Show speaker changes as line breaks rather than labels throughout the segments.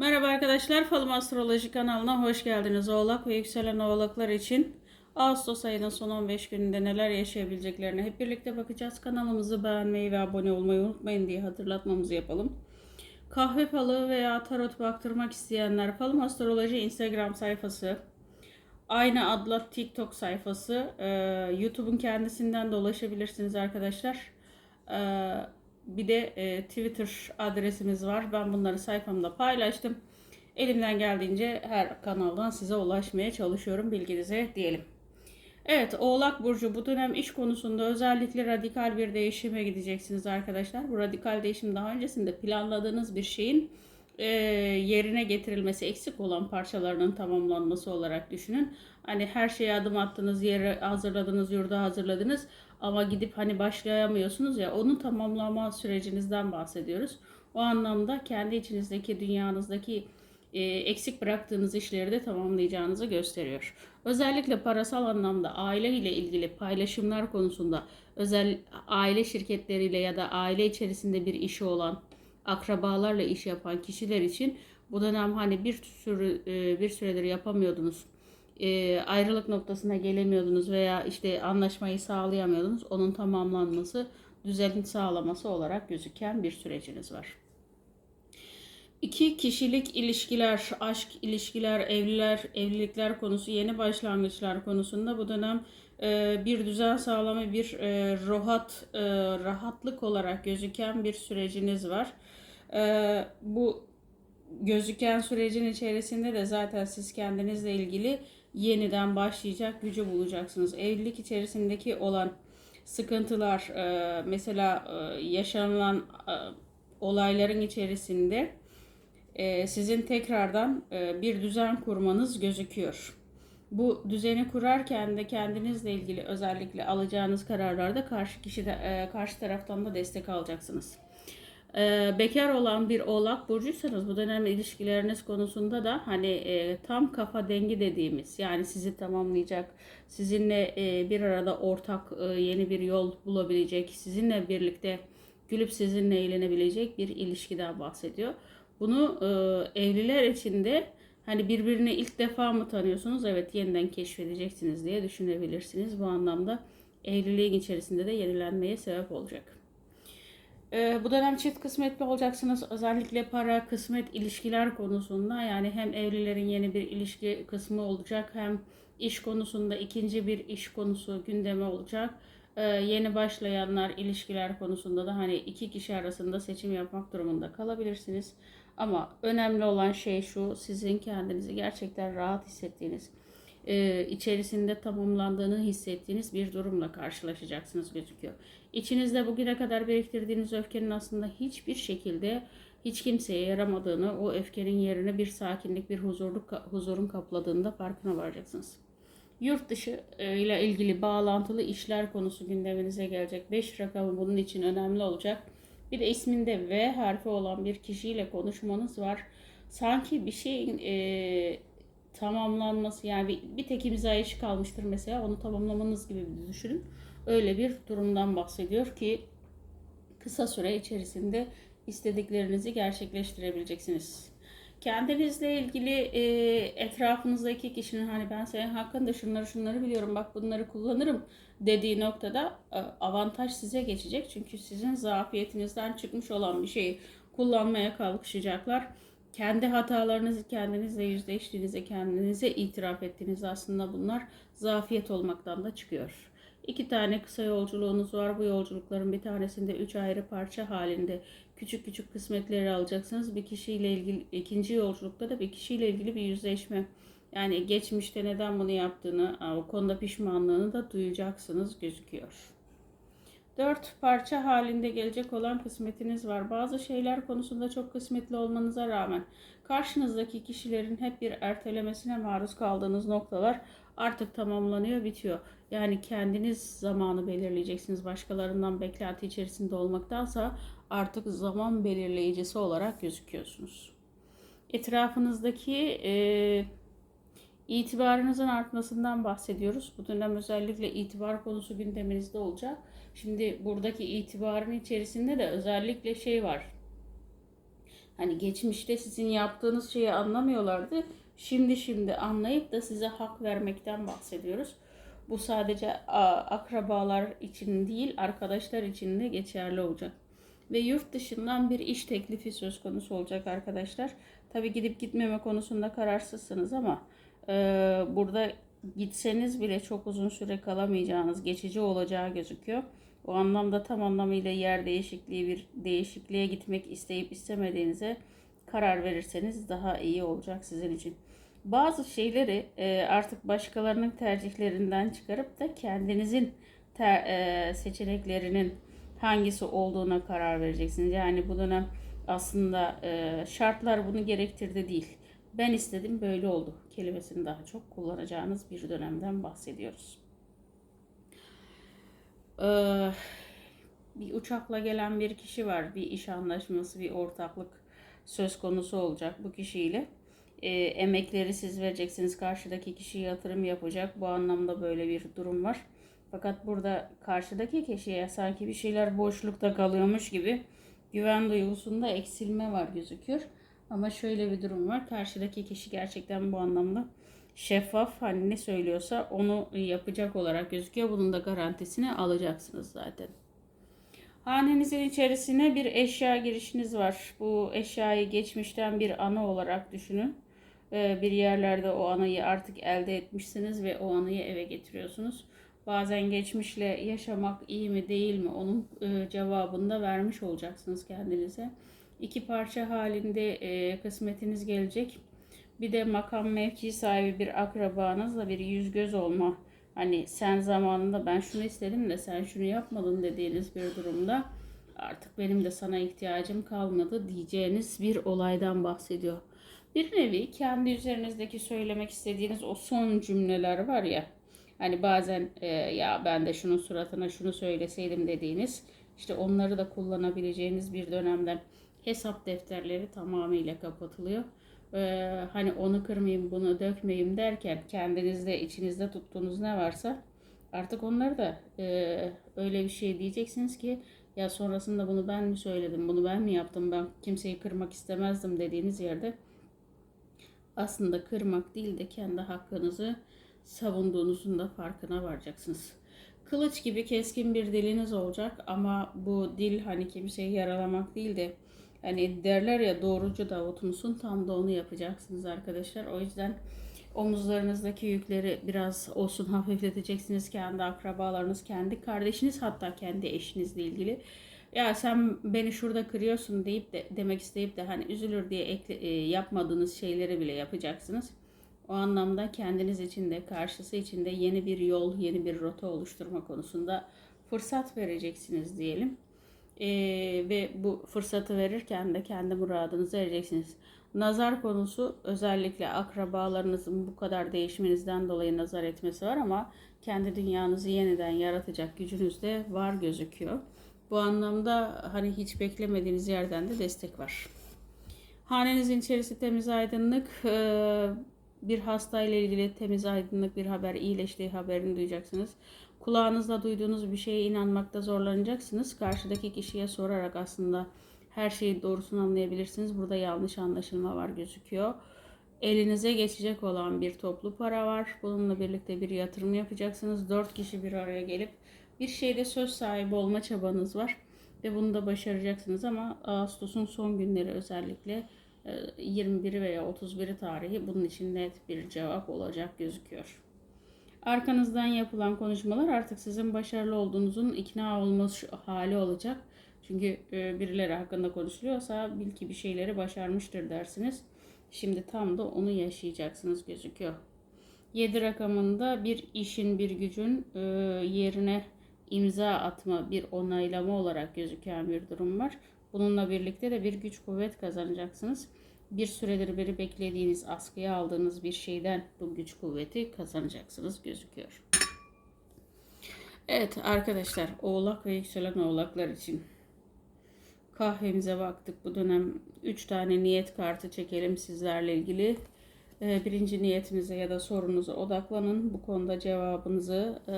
Merhaba arkadaşlar, Falım Astroloji kanalına hoş geldiniz. Oğlak ve yükselen oğlaklar için Ağustos ayının son 15 gününde neler yaşayabileceklerine hep birlikte bakacağız. Kanalımızı beğenmeyi ve abone olmayı unutmayın diye hatırlatmamızı yapalım. Kahve falı veya tarot baktırmak isteyenler Falım Astroloji Instagram sayfası, aynı adla TikTok sayfası, YouTube'un kendisinden de ulaşabilirsiniz arkadaşlar. Bir de e, Twitter adresimiz var. Ben bunları sayfamda paylaştım. Elimden geldiğince her kanaldan size ulaşmaya çalışıyorum bilginize diyelim. Evet Oğlak Burcu bu dönem iş konusunda özellikle radikal bir değişime gideceksiniz arkadaşlar. Bu radikal değişim daha öncesinde planladığınız bir şeyin e, yerine getirilmesi, eksik olan parçalarının tamamlanması olarak düşünün. Hani her şeye adım attınız, yeri hazırladınız, yurda hazırladınız ama gidip hani başlayamıyorsunuz ya onun tamamlama sürecinizden bahsediyoruz. O anlamda kendi içinizdeki, dünyanızdaki e, eksik bıraktığınız işleri de tamamlayacağınızı gösteriyor. Özellikle parasal anlamda aile ile ilgili paylaşımlar konusunda özel aile şirketleriyle ya da aile içerisinde bir işi olan akrabalarla iş yapan kişiler için bu dönem hani bir sürü e, bir süredir yapamıyordunuz. E, ayrılık noktasına gelemiyordunuz veya işte anlaşmayı sağlayamıyordunuz. Onun tamamlanması, düzenin sağlaması olarak gözüken bir süreciniz var. İki kişilik ilişkiler, aşk ilişkiler, evliler, evlilikler konusu, yeni başlangıçlar konusunda bu dönem bir düzen sağlama, bir e, rahat, e, rahatlık olarak gözüken bir süreciniz var. E, bu gözüken sürecin içerisinde de zaten siz kendinizle ilgili yeniden başlayacak gücü bulacaksınız. Evlilik içerisindeki olan sıkıntılar, e, mesela e, yaşanılan e, olayların içerisinde e, sizin tekrardan e, bir düzen kurmanız gözüküyor. Bu düzeni kurarken de kendinizle ilgili özellikle alacağınız kararlarda karşı kişi de, e, karşı taraftan da destek alacaksınız. Bekar olan bir oğlak burcuysanız bu dönem ilişkileriniz konusunda da hani tam kafa dengi dediğimiz yani sizi tamamlayacak, sizinle bir arada ortak yeni bir yol bulabilecek, sizinle birlikte gülüp sizinle eğlenebilecek bir ilişkiden bahsediyor. Bunu e, evliler için de hani birbirini ilk defa mı tanıyorsunuz? Evet yeniden keşfedeceksiniz diye düşünebilirsiniz. Bu anlamda evliliğin içerisinde de yenilenmeye sebep olacak. E, bu dönem çift kısmetli olacaksınız. Özellikle para, kısmet, ilişkiler konusunda yani hem evlilerin yeni bir ilişki kısmı olacak hem iş konusunda ikinci bir iş konusu gündeme olacak. Ee, yeni başlayanlar ilişkiler konusunda da hani iki kişi arasında seçim yapmak durumunda kalabilirsiniz. Ama önemli olan şey şu, sizin kendinizi gerçekten rahat hissettiğiniz, e, içerisinde tamamlandığını hissettiğiniz bir durumla karşılaşacaksınız gözüküyor. İçinizde bugüne kadar biriktirdiğiniz öfkenin aslında hiçbir şekilde hiç kimseye yaramadığını, o öfkenin yerine bir sakinlik, bir huzurluk, huzurun kapladığında farkına varacaksınız. Yurt dışı e, ile ilgili bağlantılı işler konusu gündeminize gelecek. 5 rakamı bunun için önemli olacak bir de isminde V harfi olan bir kişiyle konuşmanız var. Sanki bir şeyin e, tamamlanması yani bir, bir tek imza işi kalmıştır mesela onu tamamlamanız gibi bir düşünün. Öyle bir durumdan bahsediyor ki kısa süre içerisinde istediklerinizi gerçekleştirebileceksiniz. Kendinizle ilgili e, etrafınızdaki kişinin hani ben senin hakkında şunları şunları biliyorum bak bunları kullanırım dediği noktada e, avantaj size geçecek. Çünkü sizin zafiyetinizden çıkmış olan bir şeyi kullanmaya kalkışacaklar. Kendi hatalarınızı kendinizle yüzleştiğinizde, kendinize itiraf ettiğiniz aslında bunlar zafiyet olmaktan da çıkıyor. İki tane kısa yolculuğunuz var. Bu yolculukların bir tanesinde üç ayrı parça halinde küçük küçük kısmetleri alacaksınız. Bir kişiyle ilgili ikinci yolculukta da bir kişiyle ilgili bir yüzleşme. Yani geçmişte neden bunu yaptığını, o konuda pişmanlığını da duyacaksınız gözüküyor. Dört parça halinde gelecek olan kısmetiniz var. Bazı şeyler konusunda çok kısmetli olmanıza rağmen karşınızdaki kişilerin hep bir ertelemesine maruz kaldığınız noktalar artık tamamlanıyor, bitiyor. Yani kendiniz zamanı belirleyeceksiniz. Başkalarından beklenti içerisinde olmaktansa artık zaman belirleyicisi olarak gözüküyorsunuz. Etrafınızdaki e, itibarınızın artmasından bahsediyoruz. Bu dönem özellikle itibar konusu gündeminizde olacak. Şimdi buradaki itibarın içerisinde de özellikle şey var. Hani geçmişte sizin yaptığınız şeyi anlamıyorlardı. Şimdi şimdi anlayıp da size hak vermekten bahsediyoruz. Bu sadece akrabalar için değil, arkadaşlar için de geçerli olacak. Ve yurt dışından bir iş teklifi söz konusu olacak arkadaşlar. Tabi gidip gitmeme konusunda kararsızsınız ama e, burada gitseniz bile çok uzun süre kalamayacağınız, geçici olacağı gözüküyor. O anlamda tam anlamıyla yer değişikliği bir değişikliğe gitmek isteyip istemediğinize karar verirseniz daha iyi olacak sizin için. Bazı şeyleri e, artık başkalarının tercihlerinden çıkarıp da kendinizin ter, e, seçeneklerinin hangisi olduğuna karar vereceksiniz. Yani bu dönem aslında e, şartlar bunu gerektirdi değil. Ben istedim böyle oldu kelimesini daha çok kullanacağınız bir dönemden bahsediyoruz. Ee, bir uçakla gelen bir kişi var. Bir iş anlaşması, bir ortaklık söz konusu olacak bu kişiyle. Ee, emekleri siz vereceksiniz. Karşıdaki kişi yatırım yapacak. Bu anlamda böyle bir durum var. Fakat burada karşıdaki kişiye sanki bir şeyler boşlukta kalıyormuş gibi güven duygusunda eksilme var gözüküyor. Ama şöyle bir durum var. Karşıdaki kişi gerçekten bu anlamda şeffaf hani ne söylüyorsa onu yapacak olarak gözüküyor. Bunun da garantisini alacaksınız zaten. Hanenizin içerisine bir eşya girişiniz var. Bu eşyayı geçmişten bir ana olarak düşünün. Ee, bir yerlerde o anayı artık elde etmişsiniz ve o anayı eve getiriyorsunuz. Bazen geçmişle yaşamak iyi mi değil mi onun e, cevabını da vermiş olacaksınız kendinize. İki parça halinde e, kısmetiniz gelecek. Bir de makam mevki sahibi bir akrabanızla bir yüz göz olma. Hani sen zamanında ben şunu istedim de sen şunu yapmadın dediğiniz bir durumda artık benim de sana ihtiyacım kalmadı diyeceğiniz bir olaydan bahsediyor. Bir nevi kendi üzerinizdeki söylemek istediğiniz o son cümleler var ya. Hani bazen e, ya ben de şunun suratına şunu söyleseydim dediğiniz işte onları da kullanabileceğiniz bir dönemden hesap defterleri tamamıyla kapatılıyor. Ee, hani onu kırmayayım bunu dökmeyeyim derken kendinizde içinizde tuttuğunuz ne varsa artık onları da e, öyle bir şey diyeceksiniz ki ya sonrasında bunu ben mi söyledim bunu ben mi yaptım ben kimseyi kırmak istemezdim dediğiniz yerde aslında kırmak değil de kendi hakkınızı savunduğunuzun da farkına varacaksınız. Kılıç gibi keskin bir diliniz olacak ama bu dil hani kimseyi yaralamak değil de Hani derler ya doğrucu Davut musun? Tam da onu yapacaksınız arkadaşlar. O yüzden omuzlarınızdaki yükleri biraz olsun hafifleteceksiniz. Kendi akrabalarınız, kendi kardeşiniz hatta kendi eşinizle ilgili. Ya sen beni şurada kırıyorsun deyip de demek isteyip de hani üzülür diye ekle, e, yapmadığınız şeyleri bile yapacaksınız. O anlamda kendiniz için de karşısı için de yeni bir yol, yeni bir rota oluşturma konusunda fırsat vereceksiniz diyelim. Ee, ve bu fırsatı verirken de kendi muradınıza ereceksiniz. Nazar konusu özellikle akrabalarınızın bu kadar değişmenizden dolayı nazar etmesi var ama kendi dünyanızı yeniden yaratacak gücünüz de var gözüküyor. Bu anlamda hani hiç beklemediğiniz yerden de destek var. Hanenizin içerisi temiz aydınlık. Ee, bir hasta ile ilgili temiz aydınlık bir haber, iyileştiği haberini duyacaksınız. Kulağınızla duyduğunuz bir şeye inanmakta zorlanacaksınız. Karşıdaki kişiye sorarak aslında her şeyin doğrusunu anlayabilirsiniz. Burada yanlış anlaşılma var gözüküyor. Elinize geçecek olan bir toplu para var. Bununla birlikte bir yatırım yapacaksınız. Dört kişi bir araya gelip bir şeyde söz sahibi olma çabanız var. Ve bunu da başaracaksınız ama Ağustos'un son günleri özellikle 21'i e, veya 31'i tarihi bunun için net bir cevap olacak gözüküyor. Arkanızdan yapılan konuşmalar artık sizin başarılı olduğunuzun ikna olması hali olacak. Çünkü e, birileri hakkında konuşuluyorsa bil ki bir şeyleri başarmıştır dersiniz. Şimdi tam da onu yaşayacaksınız gözüküyor. 7 rakamında bir işin, bir gücün e, yerine imza atma, bir onaylama olarak gözüken bir durum var. Bununla birlikte de bir güç kuvvet kazanacaksınız bir süredir beri beklediğiniz, askıya aldığınız bir şeyden bu güç kuvveti kazanacaksınız gözüküyor. Evet arkadaşlar oğlak ve yükselen oğlaklar için kahvemize baktık. Bu dönem 3 tane niyet kartı çekelim sizlerle ilgili. Ee, birinci niyetinize ya da sorunuza odaklanın. Bu konuda cevabınızı e,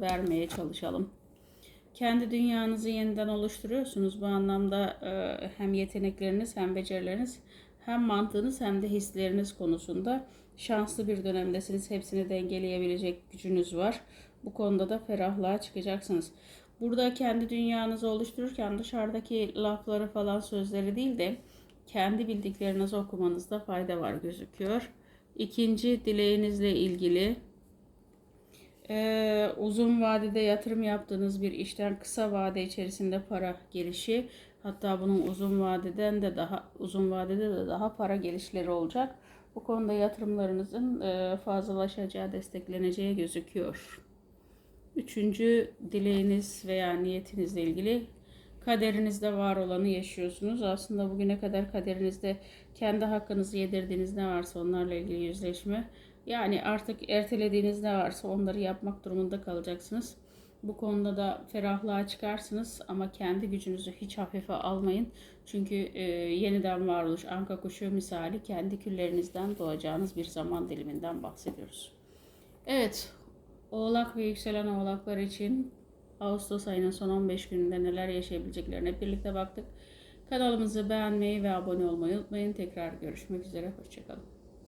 vermeye çalışalım. Kendi dünyanızı yeniden oluşturuyorsunuz. Bu anlamda e, hem yetenekleriniz hem becerileriniz hem mantığınız hem de hisleriniz konusunda şanslı bir dönemdesiniz. Hepsini dengeleyebilecek gücünüz var. Bu konuda da ferahlığa çıkacaksınız. Burada kendi dünyanızı oluştururken dışarıdaki lafları falan sözleri değil de kendi bildiklerinizi okumanızda fayda var gözüküyor. İkinci dileğinizle ilgili ee, uzun vadede yatırım yaptığınız bir işten kısa vade içerisinde para gelişi hatta bunun uzun vadeden de daha uzun vadede de daha para gelişleri olacak. Bu konuda yatırımlarınızın e, fazlalaşacağı, destekleneceği gözüküyor. Üçüncü dileğiniz veya niyetinizle ilgili kaderinizde var olanı yaşıyorsunuz. Aslında bugüne kadar kaderinizde kendi hakkınızı yedirdiğiniz ne varsa onlarla ilgili yüzleşme. Yani artık ertelediğiniz ne varsa onları yapmak durumunda kalacaksınız. Bu konuda da ferahlığa çıkarsınız ama kendi gücünüzü hiç hafife almayın. Çünkü e, yeniden varoluş anka kuşu misali kendi küllerinizden doğacağınız bir zaman diliminden bahsediyoruz. Evet, Oğlak ve yükselen oğlaklar için Ağustos ayının son 15 gününde neler yaşayabileceklerine birlikte baktık. Kanalımızı beğenmeyi ve abone olmayı unutmayın. Tekrar görüşmek üzere. Hoşçakalın.